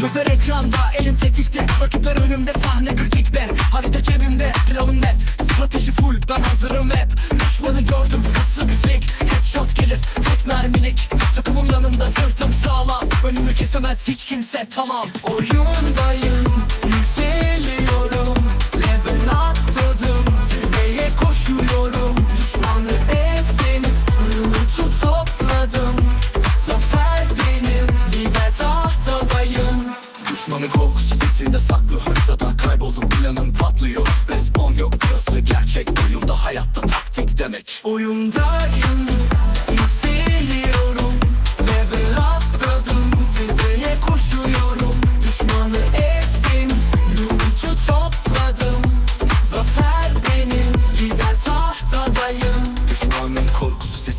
Gözler ekranda elim tetikte. Rakipler önümde sahne kritik be Harita cebimde planım net. Strateji full ben hazırım hep. Düşmanı gördüm hızlı bir fake. Headshot gelir tek mermilik Takımım yanımda sırtım sağlam. Önümü kesemez hiç kimse tamam. Oyundayım yükseliyorum. Level atladım zirveye koşuyorum hayatta taktik demek. Oyundayım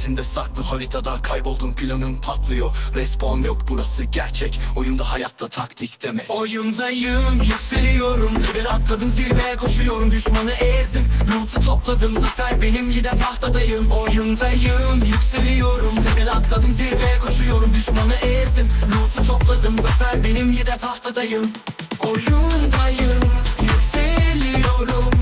korkusu sesinde saklı haritada kayboldum planım patlıyor. Respawn yok burası gerçek. Oyunda hayatta taktik demek. Oyundayım yükseliyorum. Level atladım zirveye koşuyorum. Düşmanı ezdim loot'u topladım. Zafer benim lider tahtadayım. Oyundayım yükseliyorum. Level atladım zirveye koşuyorum. Düşmanı ezdim loot'u topladım. Zafer benim lider tahtadayım. Oyundayım yükseliyorum